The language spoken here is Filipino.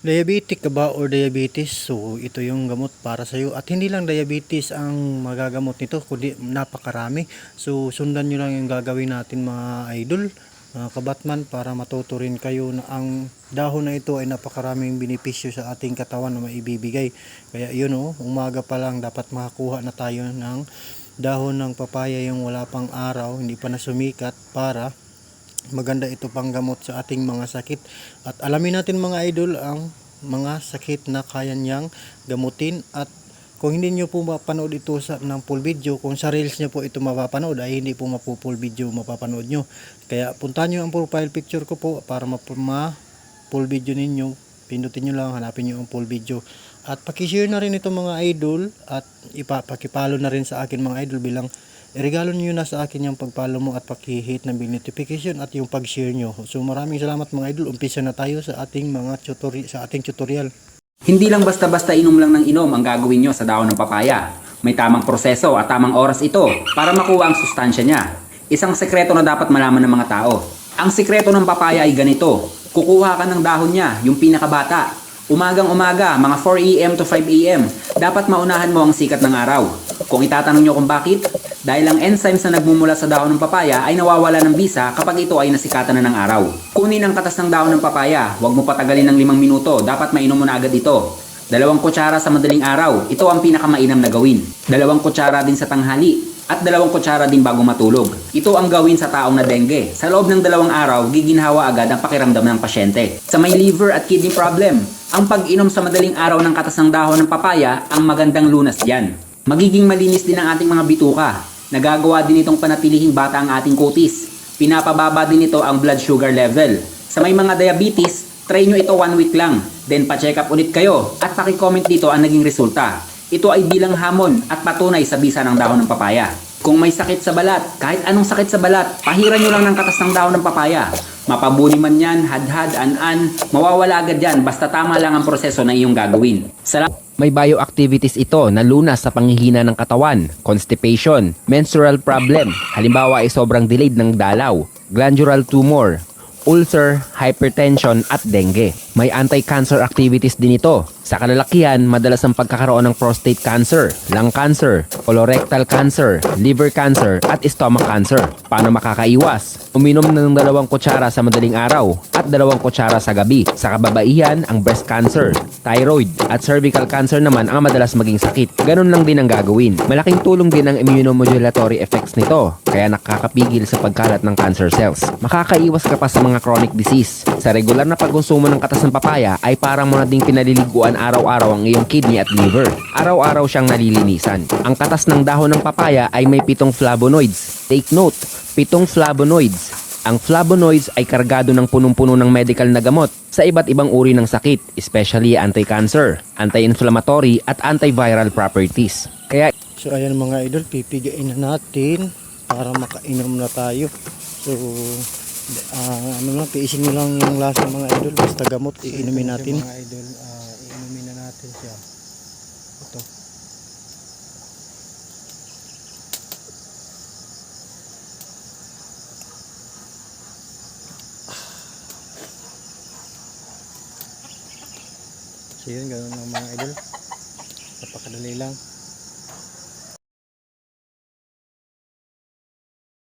Diabetic ka ba or diabetes? So, ito yung gamot para sa iyo. At hindi lang diabetes ang magagamot nito, kundi napakarami. So, sundan nyo lang yung gagawin natin mga idol, mga kabatman, para matuto rin kayo na ang dahon na ito ay napakaraming benepisyo sa ating katawan na maibibigay. Kaya yun oh, umaga pa lang dapat makakuha na tayo ng dahon ng papaya yung wala pang araw, hindi pa na sumikat para maganda ito pang gamot sa ating mga sakit at alamin natin mga idol ang mga sakit na kaya niyang gamutin at kung hindi nyo po mapanood ito sa, ng full video, kung sa reels nyo po ito mapapanood ay hindi po mapu full video mapapanood nyo. Kaya puntahan nyo ang profile picture ko po para ma, full video ninyo. Pindutin nyo lang, hanapin nyo ang full video. At pakishare na rin ito mga idol at ipapakipalo na rin sa akin mga idol bilang regalo niyo na sa akin yung pagpalo mo at pakihit ng bell notification at yung pag-share nyo. So maraming salamat mga idol. Umpisa na tayo sa ating mga tutorial sa ating tutorial. Hindi lang basta-basta inom lang ng inom ang gagawin nyo sa dahon ng papaya. May tamang proseso at tamang oras ito para makuha ang sustansya niya. Isang sekreto na dapat malaman ng mga tao. Ang sekreto ng papaya ay ganito. Kukuha ka ng dahon niya, yung pinakabata. Umagang umaga, mga 4 a.m. to 5 a.m. Dapat maunahan mo ang sikat ng araw. Kung itatanong nyo kung bakit, dahil ang enzymes na nagmumula sa dahon ng papaya ay nawawala ng bisa kapag ito ay nasikatan na ng araw. Kunin ang katas ng dahon ng papaya, huwag mo patagalin ng limang minuto, dapat mainom mo na agad ito. Dalawang kutsara sa madaling araw, ito ang pinakamainam na gawin. Dalawang kutsara din sa tanghali, at dalawang kutsara din bago matulog. Ito ang gawin sa taong na dengue. Sa loob ng dalawang araw, giginhawa agad ang pakiramdam ng pasyente. Sa may liver at kidney problem, ang pag-inom sa madaling araw ng katas ng dahon ng papaya ang magandang lunas diyan. Magiging malinis din ang ating mga bituka. Nagagawa din itong panatilihing bata ang ating kutis. Pinapababa din ito ang blood sugar level. Sa may mga diabetes, try nyo ito one week lang. Then pa-check up ulit kayo at paki-comment dito ang naging resulta. Ito ay bilang hamon at patunay sa bisa ng dahon ng papaya. Kung may sakit sa balat, kahit anong sakit sa balat, pahiran nyo lang ng katas ng dahon ng papaya. Mapabuni man yan, hadhad, an-an, mawawala agad yan basta tama lang ang proseso na iyong gagawin. Salamat! May bioactivities ito na lunas sa panghihina ng katawan, constipation, menstrual problem, halimbawa ay sobrang delayed ng dalaw, glandular tumor, ulcer, hypertension at dengue. May anti-cancer activities din ito. Sa kalalakihan, madalas ang pagkakaroon ng prostate cancer, lung cancer, colorectal cancer, liver cancer at stomach cancer. Paano makakaiwas? Uminom na ng dalawang kutsara sa madaling araw at dalawang kutsara sa gabi. Sa kababaihan, ang breast cancer, thyroid at cervical cancer naman ang madalas maging sakit. Ganun lang din ang gagawin. Malaking tulong din ang immunomodulatory effects nito, kaya nakakapigil sa pagkalat ng cancer cells. Makakaiwas ka pa sa mga chronic disease. Sa regular na pagkonsumo ng katas ng papaya ay parang mo na ding pinaliliguan araw-araw ang iyong kidney at liver. Araw-araw siyang nalilinisan. Ang katas ng dahon ng papaya ay may pitong flavonoids. Take note, pitong flavonoids. Ang flavonoids ay kargado ng punong-puno ng medical na gamot sa iba't ibang uri ng sakit, especially anti-cancer, anti-inflammatory at antiviral properties. Kaya So ayan mga idol, pipigain na natin para makainom na tayo. So ah, ano lang, tiisin nyo lang yung lasa mga idol, basta gamot, iinumin natin. Mga idol, ah, iinumin na natin siya. Ito. Yun, ganun lang mga idol. Napakadali lang.